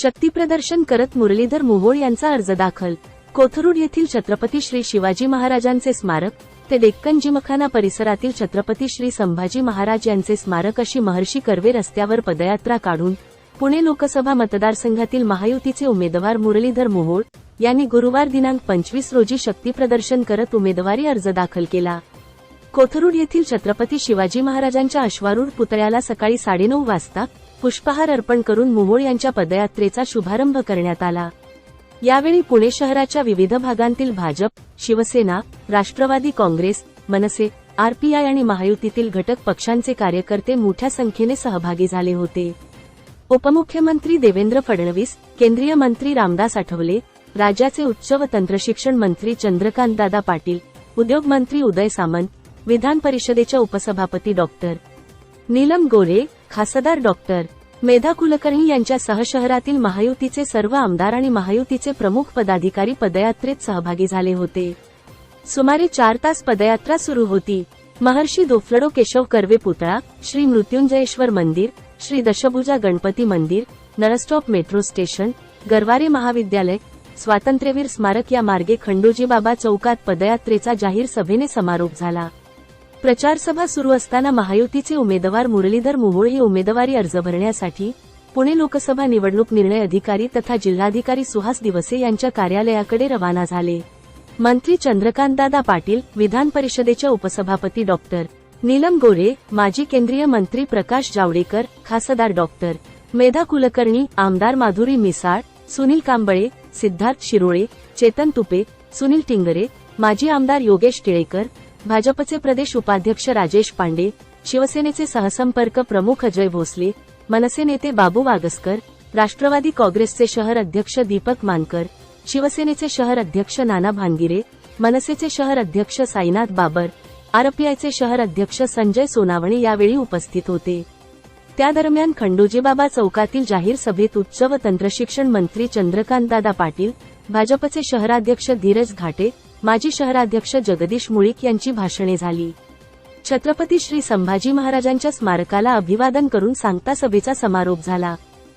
शक्तीप्रदर्शन करत मुरलीधर मोहोळ यांचा अर्ज दाखल. कोथरूड येथील छत्रपती श्री शिवाजी महाराजांचे स्मारक ते डेक्कन जिमखाना परिसरातील छत्रपती श्री संभाजी महाराज यांचे स्मारक अशी महर्षी कर्वे रस्त्यावर पदयात्रा काढून पुणे लोकसभा मतदारसंघातील महायुतीचे उमेदवार मुरलीधर मोहोळ यांनी गुरुवार दिनांक पंचवीस रोजी शक्तीप्रदर्शन करत उमेदवारी अर्ज दाखल केला. कोथरूड येथील छत्रपती शिवाजी महाराजांच्या अश्वारूढ पुतळ्याला सकाळी साडेनऊ वाजता पुष्पहार अर्पण करून मोहोळ यांच्या पदयात्रेचा शुभारंभ करण्यात आला. यावेळी पुणे शहराच्या विविध भागांतील भाजप शिवसेना राष्ट्रवादी काँग्रेस मनसे आरपीआय आणि महायुतीतील घटक पक्षांचे कार्यकर्ते मोठ्या संख्येने सहभागी झाले होते. उपमुख्यमंत्री देवेंद्र फडणवीस केंद्रीय मंत्री रामदास आठवले राज्याचे उच्च व तंत्रशिक्षण मंत्री चंद्रकांतदादा पाटील उद्योग मंत्री उदय सामंत विधान परिषदेच्या उपसभापती डॉक्टर. नीलम गोरे खासदार डॉक्टर मेधा कुलकर्णी यांच्यासह शहरातील महायुतीचे सर्व आमदार आणि महायुतीचे प्रमुख पदाधिकारी पदयात्रेत सहभागी झाले होते. सुमारे चार तास पदयात्रा सुरू होती. महर्षी दोफलडो केशव कर्वे पुतळा श्री मृत्युंजयेश्वर मंदिर श्री दशभुजा गणपती मंदिर नरस्टॉप मेट्रो स्टेशन गरवारे महाविद्यालय स्वातंत्र्यवीर स्मारक या मार्गे खंडोजीबाबा चौकात पदयात्रेचा जाहीर सभेने समारोप झाला. प्रचारसभा सुरू असताना महायुतीचे उमेदवार मुरलीधर मोहोळ हे उमेदवारी अर्ज भरण्यासाठी पुणे लोकसभा निवडणूक निर्णय अधिकारी तथा जिल्हाधिकारी सुहास दिवसे यांच्या कार्यालयाकडे रवाना झाले. मंत्री चंद्रकांतदादा पाटील विधान परिषदेच्या उपसभापती डॉक्टर नीलम गोरे माजी केंद्रीय मंत्री प्रकाश जावडेकर खासदार डॉक्टर मेधा कुलकर्णी आमदार माधुरी मिसाळ सुनील कांबळे सिद्धार्थ शिरोळे चेतन तुपे सुनील टिंगरे माजी आमदार योगेश टिळेकर भाजपचे प्रदेश उपाध्यक्ष राजेश पांडे शिवसेनेचे सहसंपर्क प्रमुख अजय भोसले मनसे नेते बाबू वागसकर राष्ट्रवादी काँग्रेसचे शहर अध्यक्ष दीपक मानकर शिवसेनेचे शहर अध्यक्ष नाना भानगिरे मनसेचे शहर अध्यक्ष साईनाथ बाबर आरपीआयचे शहर अध्यक्ष संजय सोनावणे यावेळी उपस्थित होते. त्या दरम्यान खंडोजीबाबा चौकातील जाहीर सभेत उच्च व तंत्रशिक्षण मंत्री चंद्रकांतदादा पाटील भाजपचे शहराध्यक्ष धीरज घाटे माजी शहराध्यक्ष जगदीश मुळीक यांची भाषणे झाली. छत्रपती श्री संभाजी महाराजांच्या स्मारकाला अभिवादन करून सांगता सभेचा समारोप झाला.